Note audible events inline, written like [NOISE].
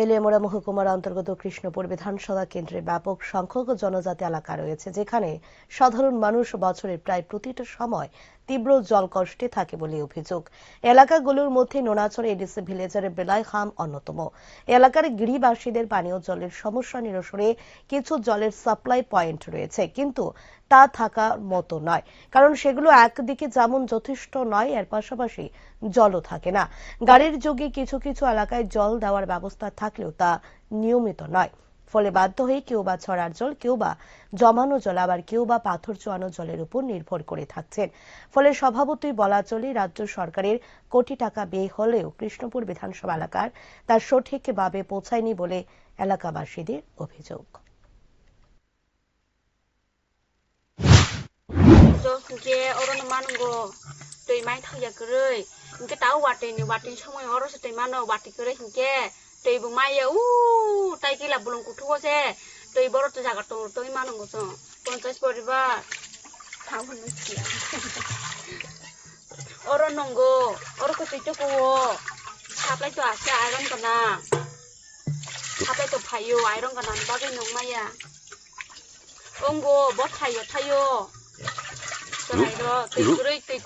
তেলিয়ামুড়া মহকুমার অন্তর্গত কৃষ্ণপুর বিধানসভা কেন্দ্রে ব্যাপক সংখ্যক জনজাতি এলাকা রয়েছে, যেখানে সাধারণ মানুষ বছরের প্রায় প্রতিটা সময় তীব্র জল কষ্টে থাকে বলে অভিযোগ। এলাকাগুলোর মধ্যে নোনাচর এডিসি ভিলেজের বেলায় খাম অন্যতম। এলাকার গৃহবাসীদের পানীয় জলের সমস্যা নিরসনে কিছু জলের সাপ্লাই পয়েন্ট রয়েছে, কিন্তু তা থাকার মতো নয়। কারণ সেগুলো একদিকে যেমন যথেষ্ট নয়, এর পাশাপাশি জলও থাকে না। গাড়ির যোগে কিছু কিছু এলাকায় জল দেওয়ার ব্যবস্থা থাকলেও তা নিয়মিত নয়। ফলে বাধ্য হয়ে কেউ বা ছড়ার জল, কেউ বা জমানো জল, আবার কেউ বা পাথর চোয়ানো জলের উপর নির্ভর করে থাকছেন। ফলে স্বভাবতই বলা চলে, রাজ্য সরকারের কোটি টাকা ব্যয় হলেও কৃষ্ণপুর বিধানসভা এলাকার তার সঠিকভাবে পৌঁছায়নি বলে এলাকাবাসীদের অভিযোগ। যে অরণ মানগো दैमाइ थावया गोरै हिंखे दाउ वाटेनि বাটি समय अरसो दैमा न वाटे गोरै हिंखे [LAUGHS] tui bu mai ya u tai ki la bulung ku thuo se tui bor tu jagar tu tui manung ku so পঞ্চাশ পরিবার খাব না ওর নঙ্গো ওর কতই তো কুয়ো সাপ্লাই তো আছে আয়রন কানা সাপ্লাই তো ফাইও আয়রন কানা বাজে নংমাইয়া অঙ্গো বর থাইও থাইও তোরাইর তুই